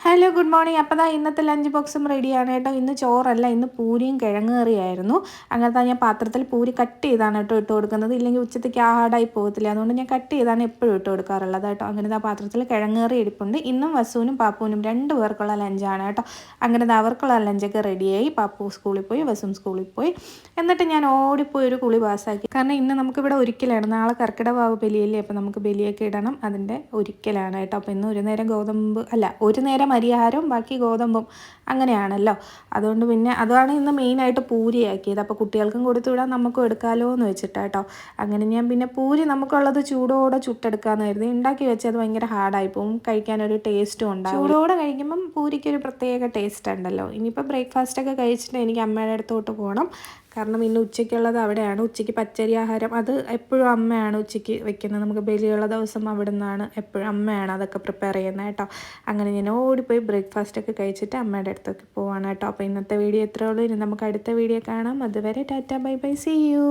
Hello good morning അപ്പോൾ ദാ ഇന്നത്തെ ലഞ്ച് ബോക്സും റെഡിയാണ് കേട്ടോ. ഇന്ന് ചോറല്ല ഇന്ന് പൂരിയും കിഴങ്ങ് കറിയായിരുന്നു അങ്ങനത്തെ ഞാൻ പാത്രത്തിൽ പൂരി കട്ട് ചെയ്താണ് കേട്ടോ ഇട്ട് കൊടുക്കുന്നത്. ഇല്ലെങ്കിൽ ഉച്ചത്തേക്ക് ഹാർഡായി പോകത്തില്ല. അതുകൊണ്ട് ഞാൻ കട്ട് ചെയ്താണ് എപ്പോഴും ഇട്ട് കൊടുക്കാറുള്ളത് കേട്ടോ. അങ്ങനെ ആ പാത്രത്തിൽ കിഴങ്ങ് കറി ഇരിപ്പുണ്ട്. ഇന്നും വസുവിനും പാപ്പുവിനും രണ്ട് പേർക്കുള്ള ലഞ്ചാണ് കേട്ടോ. അങ്ങനെ അവർക്കുള്ള ലഞ്ചൊക്കെ റെഡിയായി പാപ്പു സ്കൂളിൽ പോയി വസും സ്കൂളിൽ പോയി. എന്നിട്ട് ഞാൻ ഓടിപ്പോയി ഒരു കുളി പാസ്സാക്കി കാരണം ഇന്ന് നമുക്കിവിടെ ഒരിക്കലാണ്. നാളെ കർക്കിടവാവ് ബലിയല്ലേ? അപ്പോൾ നമുക്ക് ബലിയൊക്കെ ഇടണം. അതിന്റെ ഒരിക്കലാണ് കേട്ടോ. അപ്പോൾ ഇന്ന് ഒരു നേരം ഗോതമ്പ് അല്ല ഒരു നേരം അരിയാഹാരവും ബാക്കി ഗോതമ്പും അങ്ങനെയാണല്ലോ. അതുകൊണ്ട് പിന്നെ അതാണ് ഇന്ന് മെയിനായിട്ട് പൂരിയാക്കിയത്. അപ്പോൾ കുട്ടികൾക്കും കൊടുത്തു വിടാൻ നമുക്കും എടുക്കാമല്ലോ എന്ന് വെച്ചിട്ടാട്ടോ അങ്ങനെ ഞാൻ പിന്നെ പൂരി നമുക്കുള്ളത് ചൂടോടെ ചുട്ടെടുക്കാമെന്ന് കരുതി ഉണ്ടാക്കി വെച്ചത് ഭയങ്കര ഹാർഡായി പോകും കഴിക്കാനൊരു ടേസ്റ്റും ഉണ്ടാകും ചൂടോടെ കഴിക്കുമ്പം പൂരിക്കൊരു പ്രത്യേക ടേസ്റ്റ് ഉണ്ടല്ലോ. ഇനിയിപ്പോൾ ബ്രേക്ക്ഫാസ്റ്റൊക്കെ കഴിച്ചിട്ട് എനിക്ക് അമ്മയുടെ അടുത്തോട്ട് പോകണം കാരണം ഇന്ന് ഉച്ചയ്ക്കുള്ളത് അവിടെയാണ്. ഉച്ചയ്ക്ക് പച്ചരി ആഹാരം. അത് എപ്പോഴും അമ്മയാണ് ഉച്ചയ്ക്ക് വെക്കുന്നത്. നമുക്ക് ബലിയുള്ള ദിവസം അവിടെ നിന്നാണ് എപ്പോഴും അമ്മയാണ് അതൊക്കെ പ്രിപ്പയർ ചെയ്യുന്നത് കേട്ടോ. അങ്ങനെ ഞാൻ ഓടിപ്പോയി ബ്രേക്ക്ഫാസ്റ്റ് ഒക്കെ കഴിച്ചിട്ട് അമ്മയുടെ അടുത്തൊക്കെ പോവാണ് കേട്ടോ. അപ്പോൾ ഇന്നത്തെ വീഡിയോ എത്രയുള്ളൂ ഇനി നമുക്ക് അടുത്ത വീഡിയോ കാണാം. അതുവരെ tata bye bye see you